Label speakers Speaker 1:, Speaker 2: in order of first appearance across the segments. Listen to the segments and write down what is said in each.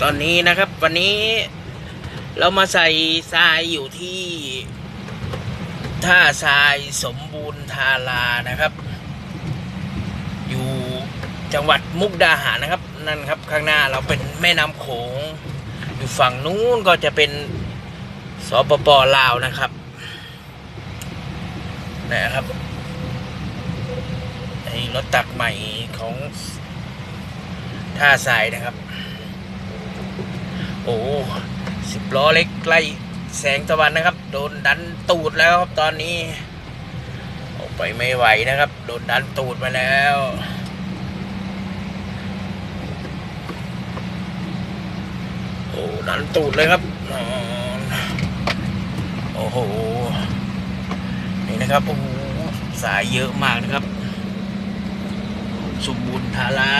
Speaker 1: ตอนนี้นะครับ วันนี้เรามาใส่ทรายอยู่ที่ท่าทรายสมบูรณ์ทารานะครับ อยู่จังหวัดมุกดาหารนะครับ นั่นครับข้างหน้าเราเป็นแม่น้ำโขง อยู่ฝั่งนู้นก็จะเป็นสปปลาวนะครับนะครับไอรถตักใหม่ของท่าทรายนะครับ โอ้สิบล้อเล็กไล่แสงตะวันนะครับ โดนดันตูดแล้วครับตอนนี้ออกไปไม่ไหวนะครับ โดนดันตูดมาแล้วโอ้ดันตูดเลยครับโอ้โหนี่นะครับโอ้โหสายเยอะมากนะครับ สมบูรณ์ทารา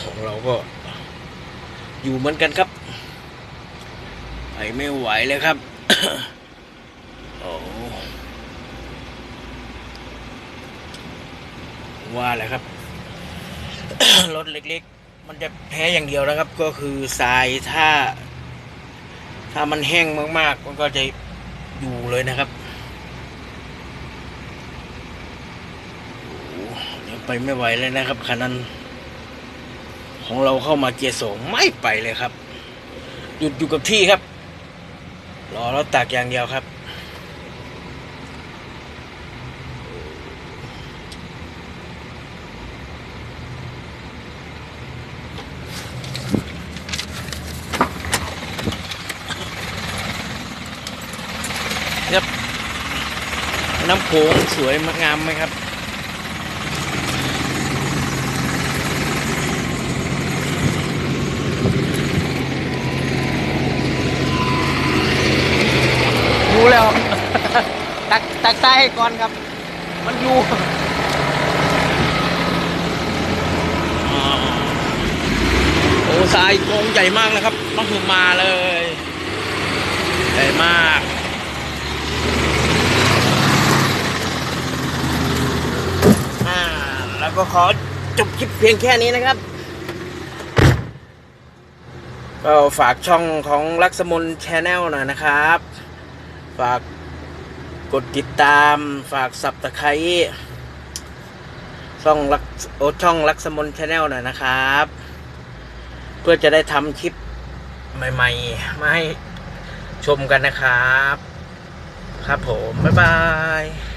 Speaker 1: ของเราก็อยู่เหมือนกันครับไปไม่ไหวเลยครับโอ้ว่าแหละครับ รถเล็ก ๆ มันจะแพ้อย่างเดียวนะครับ ก็คือทรายถ้า ถ้ามันแห้งมาก ๆ มันก็จะอยู่เลยนะครับโอ้ยไปไม่ไหวเลยนะครับคันนั้น ของเราเข้ามาเกียร์สองไม่ไปเลยครับ หยุดอยู่กับที่ครับ รอเราตักอย่างเดียวครับครับน้ำโขงสวยงามไหมครับ รู้แล้ว ตักตักใต้ให้ก่อนครับ มันอยู่โอ้ทรายโกงใหญ่มากนะครับต้องคือมาเลย ใหญ่มากอ่าแล้วก็ขอจบคลิปเพียงแค่นี้นะครับก็ฝากช่องของลักษมนชาแนลหน่อยนะครับ ฝากกดติดตาม ฝากสับตะไคร้ช่องลักโอช่องลักษมนชาแนลหน่อยนะครับ เพื่อจะได้ทำคลิปใหม่ ๆ มาให้ชมกันนะครับ ครับผม บ๊ายบาย